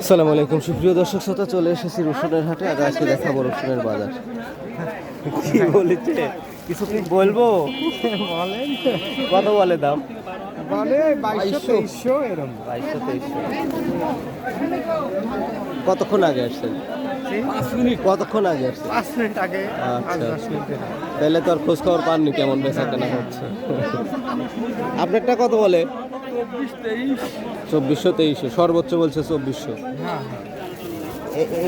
আসসালামু আলাইকুম সুপ্রিয় দর্শক শ্রোতা চলে এসেছি রসুনের হাটে। আর আজকে দেখাবো রসুনের বাজার। কি বলেছে? কিছু কি বলব? বলেন কত বলে দাম? বলে বাইশশো তেইশশো এরকম বাইশশো তেইশশো। কতক্ষণ আগে আসছেন? কতক্ষণ আগে? পাঁচ মিনিট আগে। আচ্ছা। তাহলে তো আর খোঁজ খবর পাননি কেমন বেচা কেনা হচ্ছে। আপনারটা কত বলে? চব্বিশশো তেইশশো। সর্বোচ্চ বলছে চব্বিশশো। হ্যাঁ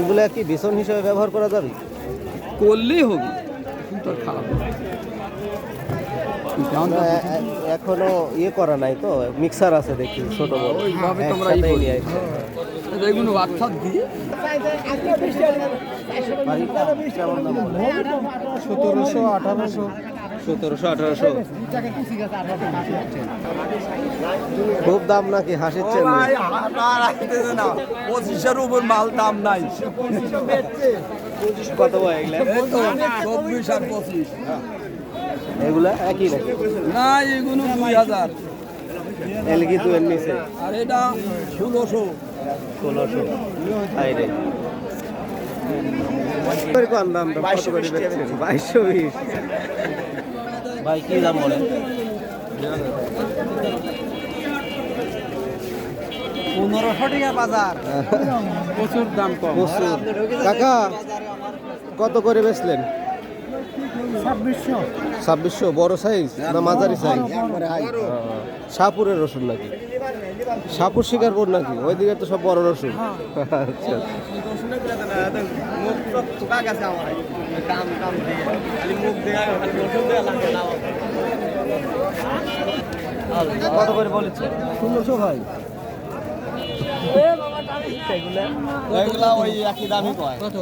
এগুলো কি বেসন হিসেবে ব্যবহার করা যাবে? করলেই হবে। কিন্তু খারাপ এখনও ইয়ে করা নাই তো মিক্সার আছে দেখি ছোট বড়। সতেরোশো আঠারোশো। সতেরোশো আঠারোশো। খুব দাম নাকি? হাসির চেন পঁচিশের উপর মাল দাম নাই। কত চব্বিশ আর পঁচিশ। এগুলা একই না এগুলো দুই হাজার। এল কি তুই নিচে। আর এটা ষোলোশো। ষোলোশো। তাই রে। কোন দামটা কত করে বেচছেন? বাইশশো বিশ। ভাই কি দাম বলেন? পনেরোশো টাকা বাজার। প্রচুর দাম কম। প্রচুর। কাকা কত করে বেচলেন? ছাব্বিশশো। বড় সাইজ না মাঝারি সাইজ শাহপুরের রসুন নাকি? শাহপুর শিকারপুর নাকি? ওইদিকে তো সব বড় রসুন। আচ্ছা। কত করে বলেছে? ষোলোশো ভাই। এগুলা ওই একই দামই কয়। কত?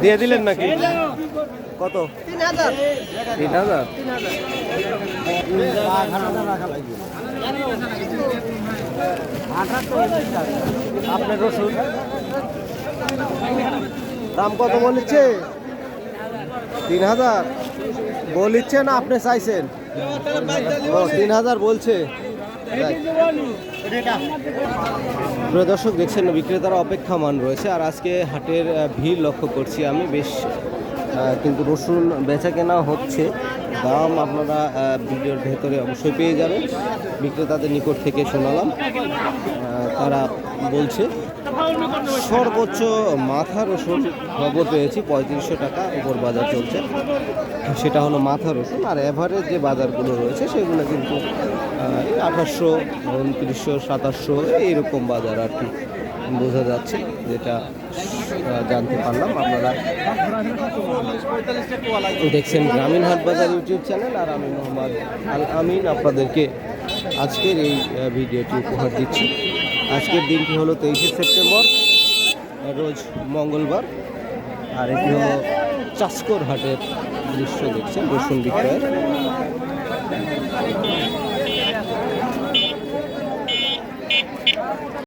দিয়ে দিলেন নাকি? কত? তিন হাজার। আপনার রসুন? দাম কত বলেছে? তিন হাজার। বলিচ্ছে না আপনি চাইছেন। তিন হাজার বলছে। প্রিয় দর্শক, দেখছেন বিক্রেতারা অপেক্ষামান রয়েছে, আর আজকে হাটের ভিড় লক্ষ্য করছি আমি। বেশ কিন্তু রসুন বেচা কেনা হচ্ছে। দাম আপনারা ভিডিওর ভেতরে অবশ্যই পেয়ে যাবেন। বিক্রেতাদের নিকট থেকে শোনালাম। তারা বলছে সর্বোচ্চ মাথার রসুন খবর পেয়েছি, পঁয়ত্রিশশো টাকা উপর বাজার চলছে। সেটা হলো মাথা রসুন আর এভারেজ যে বাজারগুলো রয়েছে, সেগুলো কিন্তু আঠাশশো, উনত্রিশশো, সাতাশশো, এইরকম বাজার আর কি বোঝা যাচ্ছে, যেটা জানতে পারলাম আপনারা। দেখছেন গ্রামীণ হাট বাজার ইউটিউব চ্যানেল, আর আমি মোহাম্মদ আল আমিন আপনাদেরকে আজকের এই ভিডিওটি উপহার দিচ্ছি। আজকের দিনটি হলো তেইশে সেপ্টেম্বর, রোজ মঙ্গলবার। আর এটি হলো চাষকর হাটের দৃশ্য দেখছেন রসুন বিক্রয়ের